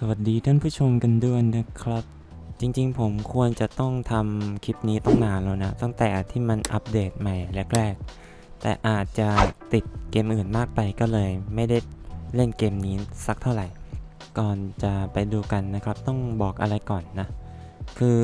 สวัสดีท่านผู้ชมกันด้วยนะครับ จริงๆ ผมควรจะต้องทำคลิปนี้ต้องนานแล้วนะ ตั้งแต่ที่มันอัปเดตใหม่แรกๆ แต่อาจจะติดเกมอื่นมากไปก็เลย ไม่ได้เล่นเกมนี้สักเท่าไหร่ ก่อนจะไปดูกันนะครับ ต้องบอกอะไรก่อนนะ คือ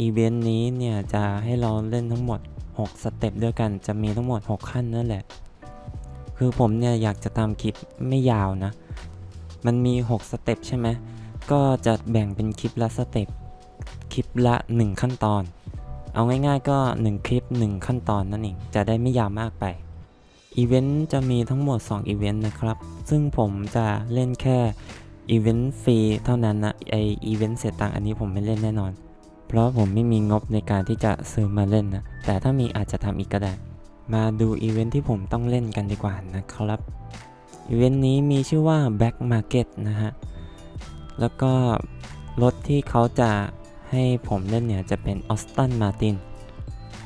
อีเวนต์นี้เนี่ยจะให้เราเล่นทั้งหมด 6 สเต็ปด้วยกันจะมีทั้งหมด 6 ขั้นนั่นแหละ คือผมเนี่ยอยากจะตามคลิปไม่ยาวนะ มันมี 6 สเต็ปใช่ไหม ก็จะแบ่งเป็นคลิปละสเต็ปคลิปละ 1 ขั้นตอน เอาง่ายๆก็ 1 คลิป 1 ขั้นตอนนั่นเอง จะได้ไม่ยาวมากไป อีเวนต์จะมีทั้งหมด 2 อีเวนต์นะครับ ซึ่งผมจะเล่นแค่อีเวนต์ฟรีเท่านั้นนะไออีเวนต์เสียตังค์อันนี้ผมไม่เล่นแน่นอน เพราะผมไม่มีงบในการที่จะซื้อมาเล่นนะ แต่ถ้ามีอาจจะทำอีกก็ได้ มาดูอีเวนต์ที่ผมต้องเล่นกันดีกว่านะครับ อีเวนต์นี้มีชื่อว่า Back Market นะฮะ แล้วก็รถที่เขาจะให้ผมเล่นเนี่ยจะเป็น Austin Martin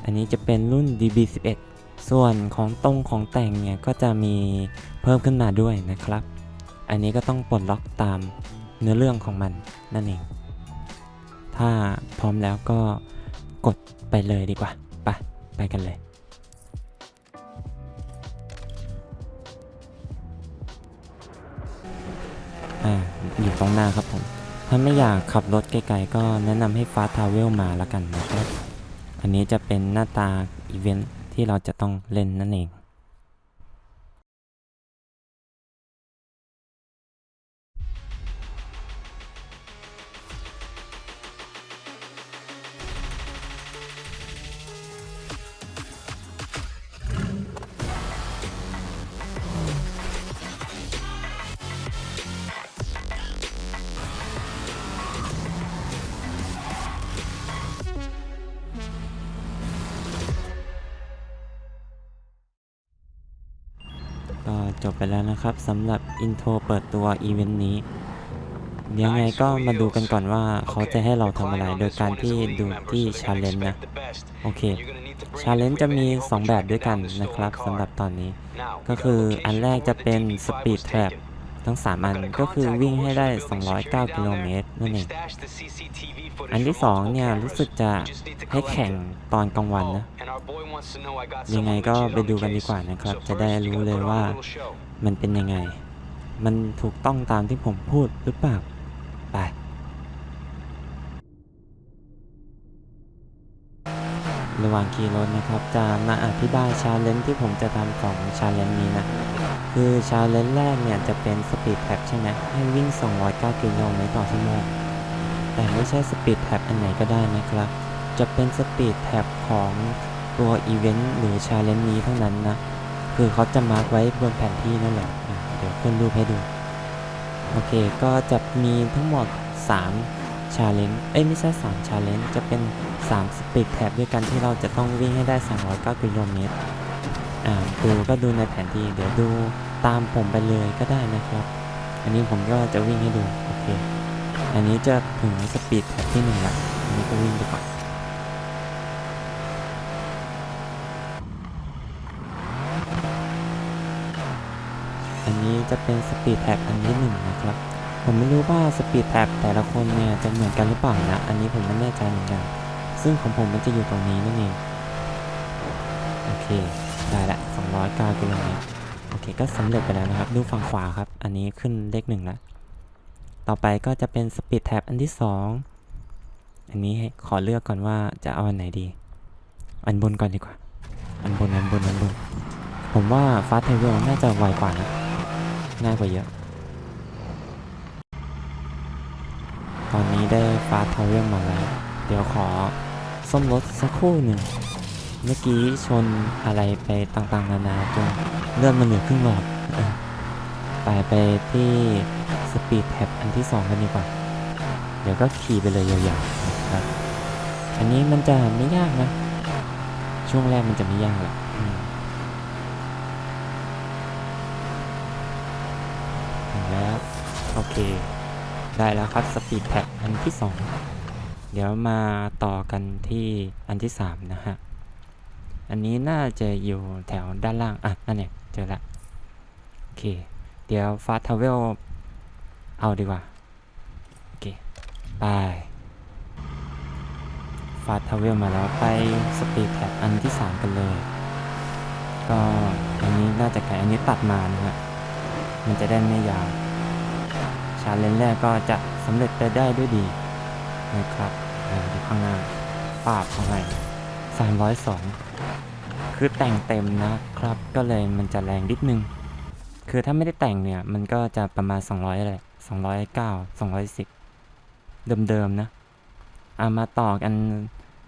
อันนี้จะเป็นรุ่น DB11 ส่วนของตรงของแต่งเนี่ยก็จะมีเพิ่มขึ้นมาด้วยนะครับ อันนี้ก็ต้องปลดล็อกตามเนื้อเรื่องของมันนั่นเอง ถ้าพร้อมแล้วก็กดไปเลยดีกว่า ไป ไปกันเลย อ่าอยู่ตรงหน้าครับผม ถ้าไม่อยากขับรถไกลๆก็แนะนำให้ฟาสทาวเวลมาละกันนะครับ อันนี้จะเป็นหน้าตาอีเวนท์ที่เราจะต้องเล่นนั่นเอง แล้วนะครับสำหรับอินโทรเปิดตัวอีเวนต์นี้ยังไงก็มาดูกันก่อนว่าเขาจะให้เราทำอะไร โดยการที่ดูที่ชาเลนจ์นะ โอเคชาเลนจ์จะมี 2 แบบด้วยกันนะครับสำหรับตอนนี้ ก็คืออันแรกจะเป็นสปีดแทร็ทั้ง 3 อันก็คือวิ่งให้ได้ 209 กิโลเมตรนั่นเอง อันที่ 2 เนี่ย รู้สึกจะให้แข่งตอนกลางวันนะ ยังไงก็ไปดูกันดีกว่านะครับ จะได้รู้เลยว่า มันเป็นยังไง มันถูกต้องตามที่ผมพูดหรือเปล่า ไป ระหว่างขี่รถนะครับจะมาอธิบายชาเลนจ์ที่ผมจะทำของชาเลนจ์นี้นะ คือชาเลนจ์แรกเนี่ยจะเป็นสปีดแท็บใช่ไหมให้วิ่ง 209กิโลเมตรต่อชั่วโมง แต่ไม่ใช่สปีดแท็บอันไหนก็ได้นะครับ จะเป็นสปีดแท็บของตัวอีเวนต์หรือชาเลนจ์นี้เท่านั้นนะ คือเขาจะมาร์กไว้บนแผนที่นั่นแหละเดี๋ยวขึ้นรูปให้ดู โอเค ก็จะมีทั้งหมด 3 ชาเลนจ์ เอ้ย ไม่ใช่ 3 ชาเลนจ์ จะเป็น 3 สปีดแท็บด้วยกันที่เราจะต้องวิ่งให้ได้ 209กิโลเมตร อ่า ดูก็ดูในแผนที่ เดี๋ยวดูตามผมไปเลยก็ได้นะครับ อันนี้ผมก็จะวิ่งให้ดู โอเค อันนี้จะถึงสปีดแท็บที่หนึ่งละอันนี้ก็วิ่งไปก่อน อั นี้จะเป็นสปีดแท็บอันที่หนึ่งนะครับ ผมไม่รู้ว่าสปีดแท็บแต่ละคนเนี่ยจะเหมือนกันหรือเปล่านะ อันนี้ผมไม่แน่ใจเหมือนกัน ซึ่งของผมมันจะอยู่ตรงนี้นั่นเอง โอเค ได้ละ209กิโลเมตรโอเค ก็สำเร็จไปแล้วนะครับ ดูฝั่งขวาครับ อันนี้ขึ้นเลขหนึ่งแล้ว ต่อไปก็จะเป็นสปีดแท็บอันที่สองอันนี้ขอเลือกก่อนว่าจะเอาอันไหนดี อันบนก่อนดีกว่า อันบน อันบน อันบน ผมว่าฟาสเทเวลน่าจะไวกว่านะ ง่ายกว่าเยอะ ตอนนี้ได้ฟาสเทเวลมาแล้ว เดี๋ยวขอซ่อมรถสักครู่หนึ่ง เมื่อกี้ชนอะไรไปต่างๆ นานาจนเลื่อนมาเหลือครึ่งหลอดไปไปที่สปีดแท็บอันที่สองกันดีกว่า เดี๋ยวก็ขี่ไปเลยยาวๆนะครับ อันนี้มันจะไม่ยากนะ ช่วงแรกมันจะไม่ยากหรอกอืมถึงแล้ว โอเค ได้แล้วครับสปีดแท็บอันที่สองเดี๋ยวมาต่อกันที่อันที่สามนะฮะ อันนี้น่าจะอยู่แถวด้านล่าง อะ นั่นเนี่ยเจอละโอเค เดี๋ยวฟาสทาวเวลเอาดีกว่า โอเค ไปฟาทาวเวลมาแล้วไปสปีดแท็บอันที่ 3 กันเลย ก็อันนี้น่าจะไกลอันนี้ตัดมานะฮะ มันจะได้ไม่ยาว ชาเลนจ์แรกก็จะสำเร็จไปได้ด้วยดีนะครับอ่าดูข้างหน้าปาบเข้าไป302 คือแต่งเต็มนะครับ ก็เลยมันจะแรงนิดนึง คือถ้าไม่ได้แต่งเนี่ย มันก็จะประมาณ 200แหละ209 210 เดิมๆนะเอามาต่อกัน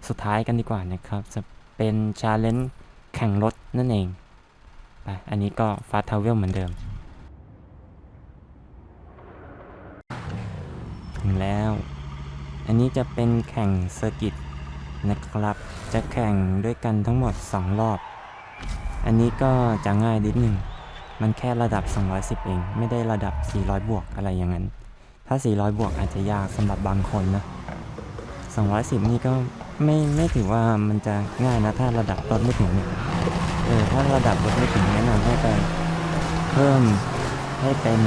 สุดท้ายกันดีกว่านะครับ จะเป็นชาเลนจ์แข่งรถนั่นเองไปอันนี้ก็ฟาสทาวเวลเหมือนเดิม ถึงแล้ว อันนี้จะเป็นแข่งเซอร์กิตนะครับ จะแข่งด้วยกันทั้งหมด 2 รอบ อันนี้ก็จะง่ายนิดหนึ่ง มันแค่ระดับ 210 เอง ไม่ได้ระดับ 400 บวกอะไรอย่างนั้น ถ้า 400 บวกอาจจะยากสำหรับบางคนนะ 210 นี่ก็ไม่ไม่ถือว่ามันจะง่ายนะ ถ้าระดับรถไม่ถึงเนี่ยเออถ้าระดับรถไม่ถึงแนะนำให้ไปเพิ่มให้เป็น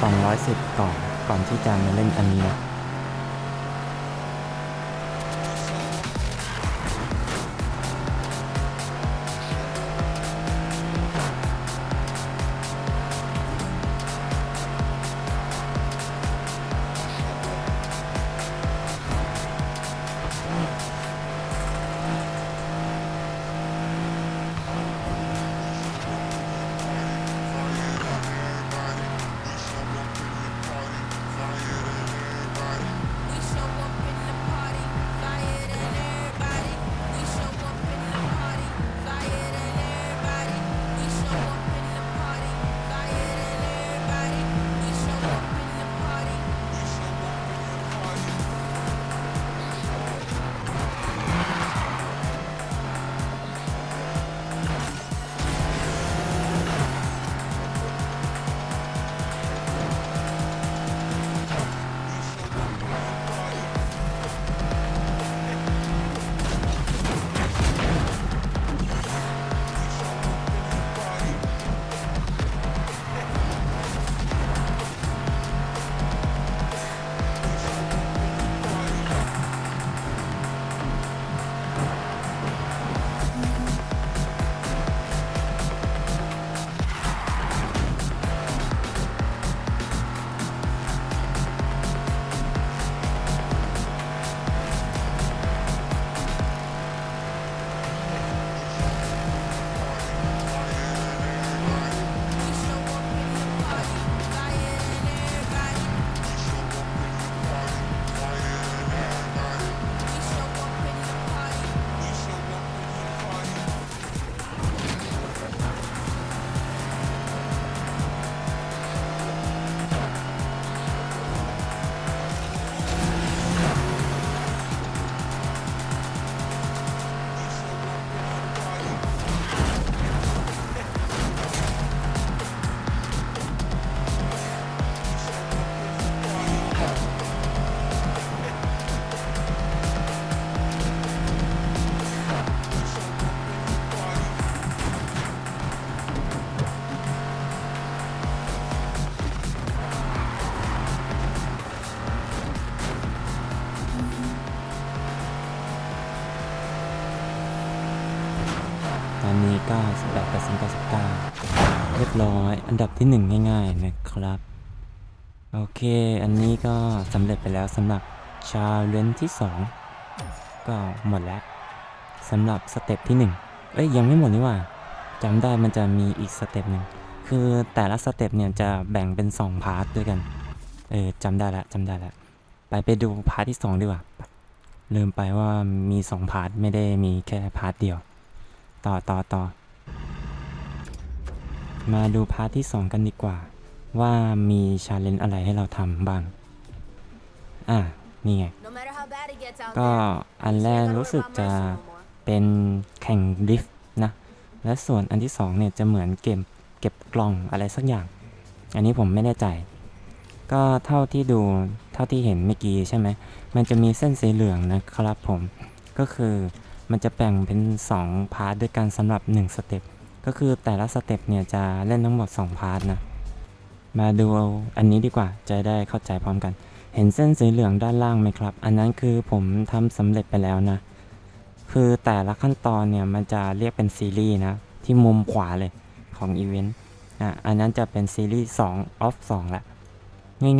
210 ก่อน ก่อนที่จะมาเล่นอันนี้นะ ดับที่ 1 ง่าย ๆ นะครับ โอเค อันนี้ก็สำเร็จไปแล้วสำหรับชาเลนที่ 2 ก็หมดแล้วสำหรับสเต็ปที่ 1 เอ้ย ยังไม่หมดนี่ว่าจำได้มันจะมีอีกสเต็ปหนึ่งคือแต่ละสเต็ปเนี่ยจะแบ่งเป็น 2 พาร์ทด้วยกัน เออจำได้ละจำได้ละไปไปดูพาร์ทที่ 2 ดีกว่าลืมไปว่ามี 2 พาร์ทไม่ได้มีแค่พาร์ทเดียว ต่อต่อต่อ มาดูพาร์ทที่ 2 กันดีกว่า ว่ามีชาเลนจ์อะไรให้เราทำบ้าง อะ นี่ไง ก็อันแรกรู้สึกจะเป็นแข่งดิฟต์นะ และส่วนอันที่2เนี่ยจะเหมือนเกมเก็บกล่องอะไรสักอย่าง อันนี้ผมไม่แน่ใจ ก็เท่าที่ดูเท่าที่เห็นเมื่อกี้ใช่ไหม มันจะมีเส้นสีเหลืองนะครับผม ก็คือมันจะแบ่งเป็น 2 พาร์ทด้วยกันสำหรับ 1 สเต็ป ก็คือแต่ละสเต็ปเนี่ยจะเล่นทั้งหมด 2 พาร์ทนะ มาดูอันนี้ดีกว่า จะได้เข้าใจพร้อมกัน เห็นเส้นสีเหลืองด้านล่างไหมครับ อันนั้นคือผมทำสำเร็จไปแล้วนะ คือแต่ละขั้นตอนเนี่ยมันจะเรียกเป็นซีรีส์นะ ที่มุมขวาเลยของอีเวนต์อะอันนั้นจะเป็นซีรีส์2 off 2ละ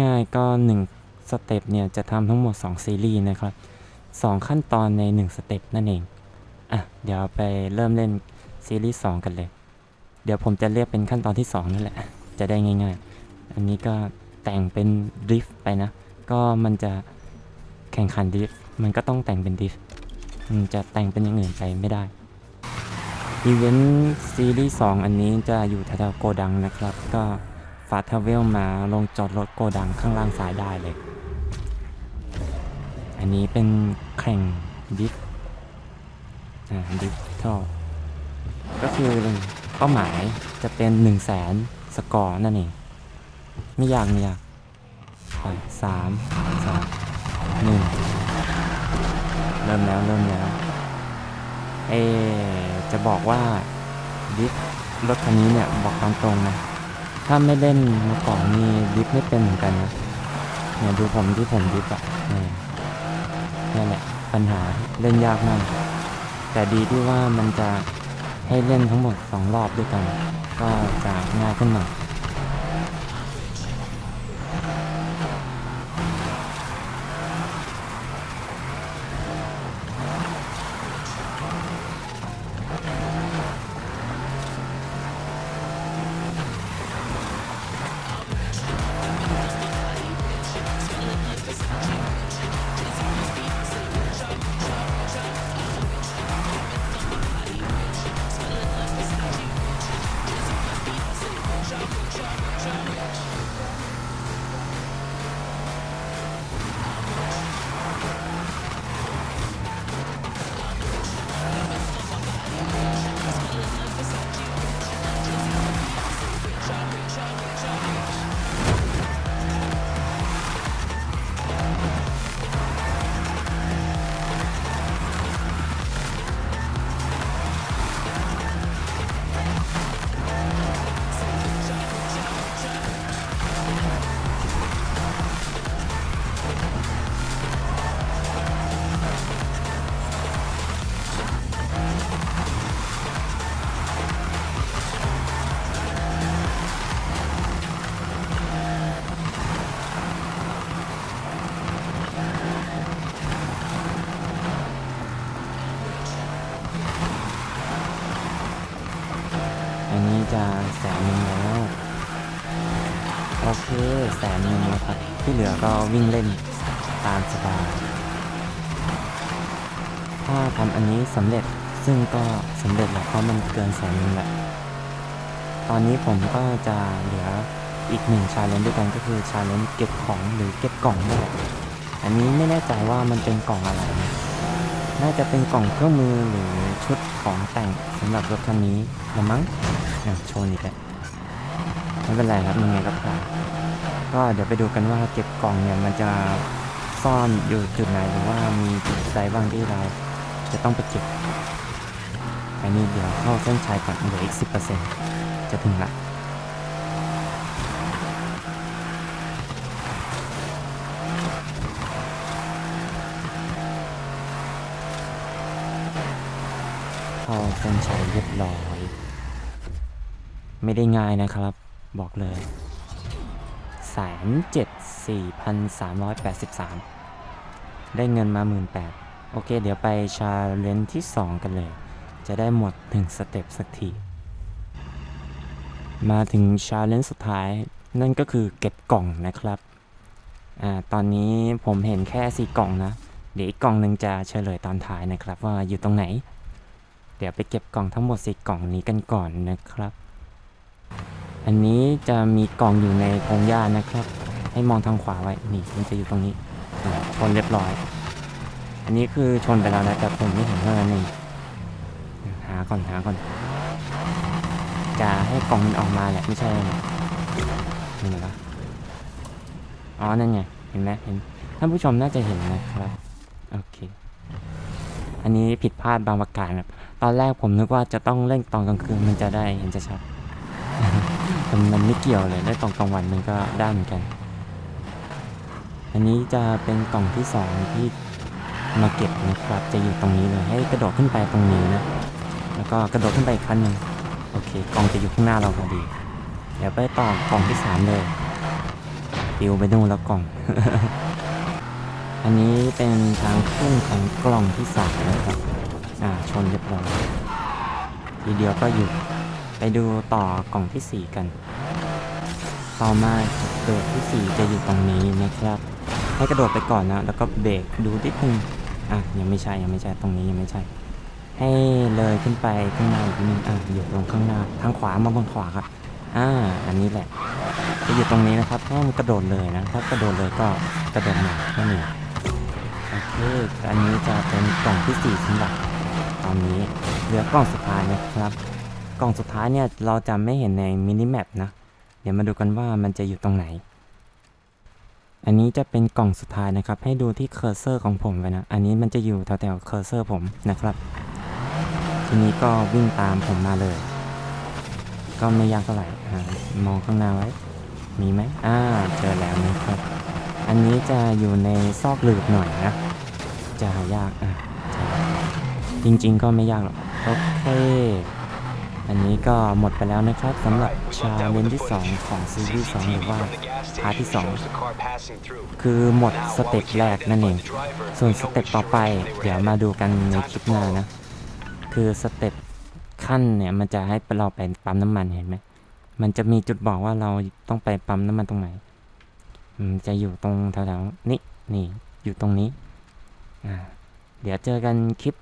ง่ายๆก็ 1 สเต็ปเนี่ยจะทำทั้งหมด 2 ซีรีส์นะครับ 2 ขั้นตอนใน 1 สเต็ปนั่นเอง อะ เดี๋ยวไปเริ่มเล่นซีรีส์ 2 กันเลย เดี๋ยวผมจะเรียกเป็นขั้นตอนที่ 2 นั่นแหละ จะได้ง่ายๆ อันนี้ก็แต่งเป็นดริฟต์ไปนะ ก็มันจะแข่งขันดริฟต์มันก็ต้องแต่งเป็นดริฟต์มันจะแต่งเป็นอย่างอื่นไปไม่ได้อีเวนต์ซีรีส์2อันนี้จะอยู่แถวๆโกดังนะครับ ก็ฟาทเวลมาลงจอดรถโกดังข้างล่างซ้ายได้เลย อันนี้เป็นแข่งดริฟต์อ่าดริฟต์ท่อก็คือ เป้าหมายจะเป็น1 0 0 0 0แสนสกอร์นั่นเอง ไม่ยากไม่ยากสามสองหนึ่งเริ่มแล้วเริ่มแล้วเอจะบอกว่าดิฟรถคันนี้เนี่ยบอกตามตรงนะ ถ้าไม่เล่นมาก่อนนี่ดิฟไม่เป็นเหมือนกันนะเนี่ยดูผมที่ผมดิฟอะเนี่ยนี่แหละปัญหาเล่นยากมาก แต่ดีที่ว่ามันจะ ให้เล่นทั้งหมด 2 รอบด้วยกัน ก็จะง่ายขึ้นหน่อย ที่เหลือก็วิ่งเล่นตามสบาย ถ้าทำอันนี้สำเร็จซึ่งก็สำเร็จแล้วเพราะมันเกินแสนนึงแหละ ตอนนี้ผมก็จะเหลืออีกหนึ่งชาเลนจ์ด้วยกันก็คือชาเลนจ์เก็บของหรือเก็บกล่องด้วยอันนี้ไม่แน่ใจว่ามันเป็นกล่องอะไรนะน่าจะเป็นกล่องเครื่องมือหรือชุดของแต่งสำหรับรถคันนี้ละมั้งอะโชว์นี่แหละไม่เป็นไรครับยังไงก็ผ่าน ก็เดี๋ยวไปดูกันว่าเก็บกล่องเนี่ยมันจะซ่อนอยู่จุดไหนหรือว่ามีจุดใดบ้างที่เราจะต้องไปเก็บ อันนี้เดี๋ยวเข้าเส้นชัยก่อนเหลืออีก 10%จะถึงละเข้าเส้นชัยเรียบร้อย ไม่ได้ง่ายนะครับ บอกเลย แสนเจ็ดสี่พันสามร้อยแปดสิบสามได้เงินมาหมื่นแปดโอเค เดี๋ยวไปชาเลนจ์ที่ 2 กันเลย จะได้หมดถึงสเต็ปสักที มาถึงชาเลนจ์สุดท้าย นั่นก็คือเก็บกล่องนะครับอ่าตอนนี้ผมเห็นแค่สี่กล่องนะ เดี๋ยวอีกกล่องหนึ่งจะเฉลยตอนท้ายนะครับว่าอยู่ตรงไหน เดี๋ยวไปเก็บกล่องทั้งหมดสี่กล่องนี้กันก่อนนะครับ อันนี้จะมีกล่องอยู่ในพงหญ้านะครับ ให้มองทางขวาไว้ นี่มันจะอยู่ตรงนี้ชนเรียบร้อย อันนี้คือชนไปแล้วนะแต่ผมไม่เห็นเท่านั้นเองหาก่อนหาก่อน จะให้กล่องมันออกมาแหละไม่ใช่อะไรนี่นะอ๋อ นั่นไง เห็นไหมเห็น ท่านผู้ชมน่าจะเห็นนะครับ โอเค อันนี้ผิดพลาดบางประการครับ ตอนแรกผมนึกว่าจะต้องเล่นตอนกลางคืนมันจะได้เห็นชัด มันไม่เกี่ยวเลยได้ตอนกลางวันมันก็ได้เหมือนกัน อันนี้จะเป็นกล่องที่สองที่มาเก็บนะครับ จะอยู่ตรงนี้เลยให้กระโดดขึ้นไปตรงนี้นะ แล้วก็กระโดดขึ้นไปอีกขั้นหนึ่งโอเค กล่องจะอยู่ข้างหน้าเราพอดี เดี๋ยวไปต่อกล่องที่สามเลยปิวไปนู่นแล้วกล่อง อันนี้เป็นทางขึ้นของกล่องที่สามนะครับ อ่าชนเรียบร้อยทีเดียวก็หยุด ไปดูต่อกล่องที่สี่กัน ต่อมาจุดโดดที่สี่จะอยู่ตรงนี้นะครับ ให้กระโดดไปก่อนนะ แล้วก็เบรกดูนิดนึงอะยังไม่ใช่ยังไม่ใช่ตรงนี้ยังไม่ใช่ ให้เลยขึ้นไปข้างหน้าอีกนิดนึงอะอยู่ตรงข้างหน้าทางขวามาบนขวาครับอ่าอันนี้แหละจะอยู่ตรงนี้นะครับห้ากระโดดเลยนะถ้ากระโดดเลยก็กระโดดหนานั่นเองโอเคอันนี้จะเป็นกล่องที่สี่สำหรับตอนนี้เหลือกล่องสุดท้ายนะครับ กล่องสุดท้ายเนี่ยเราจะไม่เห็นในมินิแมปนะ เดี๋ยวมาดูกันว่ามันจะอยู่ตรงไหน อันนี้จะเป็นกล่องสุดท้ายนะครับ ให้ดูที่เคอร์เซอร์ของผมไว้นะ อันนี้มันจะอยู่แถวๆเคอร์เซอร์ผมนะครับ ทีนี้ก็วิ่งตามผมมาเลย ก็ไม่ยากเท่าไหร่มองข้างหน้าไว้ มีไหมอ่า เจอแล้วนะครับ อันนี้จะอยู่ในซอกหลืบหน่อยนะ จะหายากอะจริงๆก็ไม่ยากหรอก โอเค อันนี้ก็หมดไปแล้วนะครับสำหรับชาเลนจ์ที่ 2 ของซีรีส์2หรือว่าพาร์ทที่ 2 คือหมดสเต็ปแรกนั่นเอง ส่วนสเต็ปต่อไป เดี๋ยวมาดูกันในคลิปหน้านะ คือสเต็ปขั้นเนี่ยมันจะให้เราไปปั๊มน้ำมันเห็นไหม มันจะมีจุดบอกว่าเราต้องไปปั๊มน้ำมันตรงไหนอืมจะอยู่ตรงแถวๆนี้นี่อยู่ตรงนี้อ่าเดี๋ยวเจอกันคลิป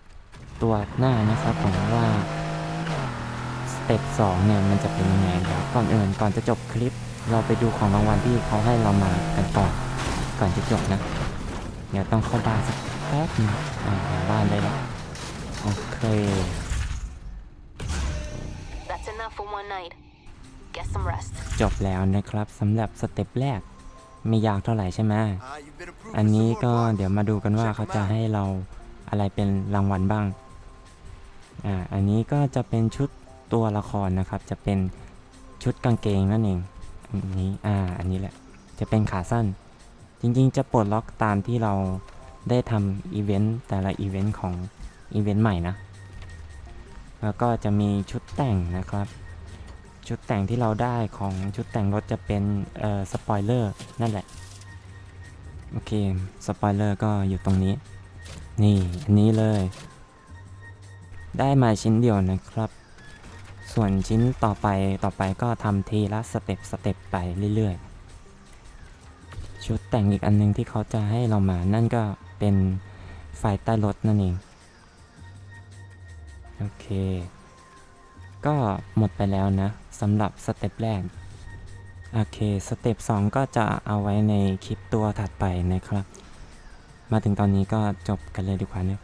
ตัวหน้านะครับผมว่าส เต็ปสองเนี่ยมันจะเป็นยังไงเดี๋ยวก่อนอื่นก่อนจะจบคลิป เราไปดูของรางวัลที่เขาให้เรามากันก่อนก่อนจะจบนะเดี๋ยวต้องเข้าบ้านสักแป๊บนึงอ่าหาบ้านได้แล้วโอเค That's enough for one night. Get some rest. จบแล้วนะครับสำหรับสเต็ปแรกไม่ยากเท่าไหร่ใช่ไหมอันนี้ก็เดี๋ยวมาดูกันว่าเขาจะให้เราอะไรเป็นรางวัลบ้างอ่าอันนี้ก็จะเป็นชุด ตัวละครนะครับ จะเป็นชุดกางเกงนั่นเองอันนี้อ่าอันนี้แหละจะเป็นขาสั้น จริงๆ จะปลดล็อกตามที่เราได้ทำอีเวนต์แต่ละอีเวนต์ของอีเวนต์ใหม่นะ แล้วก็จะมีชุดแต่งนะครับ ชุดแต่งที่เราได้ของชุดแต่งรถจะเป็นเอ่อสปอยเลอร์นั่นแหละ โอเคสปอยเลอร์ก็อยู่ตรงนี้ นี่ อันนี้เลย ได้มาชิ้นเดียวนะครับ ส่วนชิ้นต่อไปต่อไปก็ทำทีละสเต็ปสเต็ปไปเรื่อยๆ ชุดแต่งอีกอันนึงที่เขาจะให้เรามานั่นก็เป็นไฟใต้รถนั่นเอง โอเค ก็หมดไปแล้วนะสำหรับสเต็ปแรก โอเค สเต็ป2ก็จะเอาไว้ในคลิปตัวถัดไปนะครับ มาถึงตอนนี้ก็จบกันเลยดีกว่านะ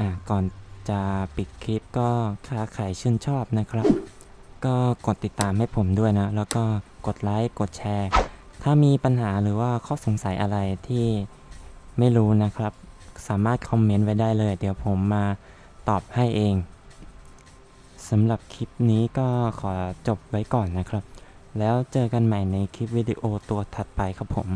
อ่าก่อน จะปิดคลิปก็ถ้าใครชื่นชอบนะครับ ก็กดติดตามให้ผมด้วยนะ แล้วก็กดไลค์กดแชร์ ถ้ามีปัญหาหรือว่าข้อสงสัยอะไรที่ไม่รู้นะครับ สามารถคอมเมนต์ไว้ได้เลย เดี๋ยวผมมาตอบให้เองสำหรับคลิปนี้ก็ขอจบไว้ก่อนนะครับ แล้วเจอกันใหม่ในคลิปวิดีโอตัวถัดไปครับผม